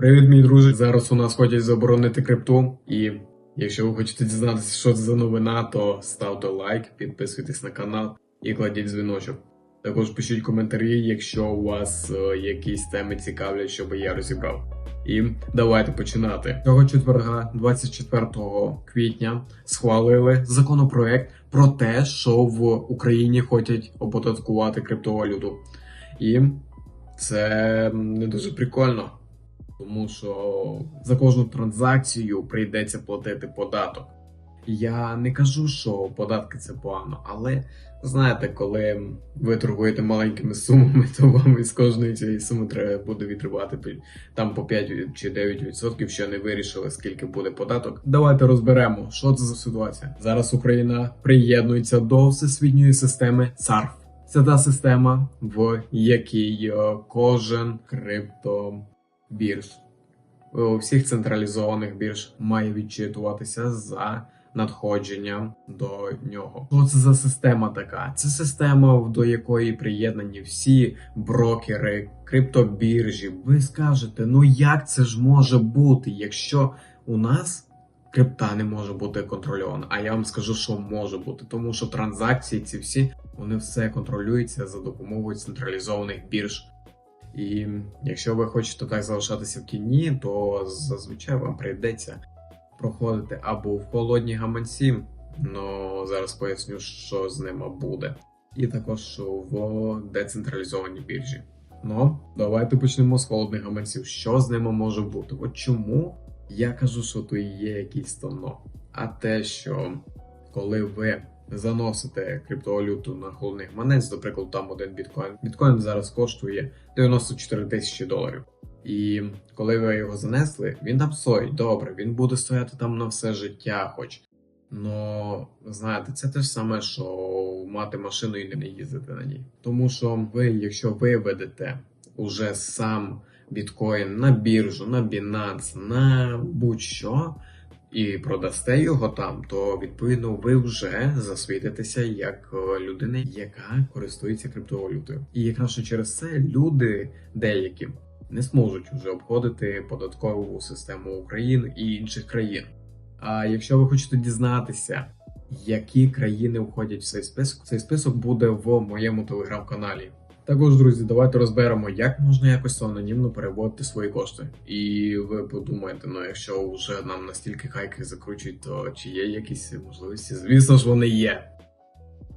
Привіт, мій друже. Зараз у нас хочуть заборонити крипту. І якщо ви хочете дізнатися, що це за новина, то ставте лайк, підписуйтесь на канал і кладіть дзвіночок. Також пишіть коментарі, якщо у вас е, якісь теми цікавлять, щоб я розібрав. І давайте починати. Цього четверга, 24 квітня, схвалили законопроект про те, що в Україні хочуть оподаткувати криптовалюту. І це не дуже прикольно. Тому що за кожну транзакцію прийдеться платити податок. Я не кажу, що податки це погано, але знаєте, коли ви торгуєте маленькими сумами, то вам із кожної цієї суми треба буде відривати там по 5 чи 9%, що не вирішили, скільки буде податок. Давайте розберемо, що це за ситуація. Зараз Україна приєднується до всесвітньої системи ЦАРФ. Це та система, в якій е, кожен криптобірж у всіх централізованих бірж має відчитуватися за надходження до нього. Що це за система така? Це система, до якої приєднані всі брокери, криптобіржі. Ви скажете, ну як це ж може бути, якщо у нас крипта не може бути контрольована? А я вам скажу, що може бути, тому що транзакції ці всі вони все контролюються за допомогою централізованих бірж. І якщо ви хочете так залишатися в тіні, то зазвичай вам прийдеться проходити або в холодні гаманці, но зараз поясню, що з ними буде, і також в децентралізованій біржі. Ну, давайте почнемо з холодних гаманців. Що з ними може бути? От чому я кажу, що і є якийсь тоно. А те, що коли ви заносите криптовалюту на холодний гаманець, до прикладу, там один біткоін. Біткоін зараз коштує 94 тисячі доларів. І коли ви його занесли, він там стоїть добре, він буде стояти там на все життя, хоч. Но знаєте, це те ж саме, що мати машину і не їздити на ній. Тому що ви, якщо ви ведете уже сам біткоін на біржу, на Binance, на будь-що, і продасте його там, то відповідно ви вже засвітитеся як е, людина, яка користується криптовалютою. І якраз через це люди деякі не зможуть вже обходити податкову систему України і інших країн. А якщо ви хочете дізнатися, які країни входять в цей список, цей список буде в моєму телеграм-каналі. Також, друзі, давайте розберемо, як можна якось анонімно переводити свої кошти. І ви подумаєте, ну якщо вже нам настільки хайки закручують, то чи є якісь можливості? Звісно ж, вони є.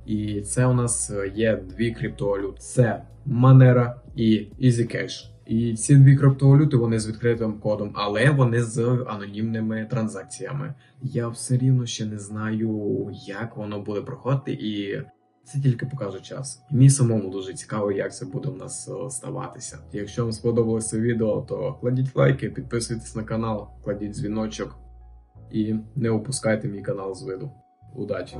І це у нас є дві криптовалюти: це Monero і EasyCash. І ці дві криптовалюти вони з відкритим кодом, але вони з анонімними транзакціями. Я все рівно ще не знаю, як воно буде проходити, і це тільки покаже час. І мені самому дуже цікаво, як це буде в нас е, ставатися. Якщо вам сподобалося відео, то кладіть лайки, підписуйтесь на канал, кладіть дзвіночок і не опускайте мій канал з виду. Удачі!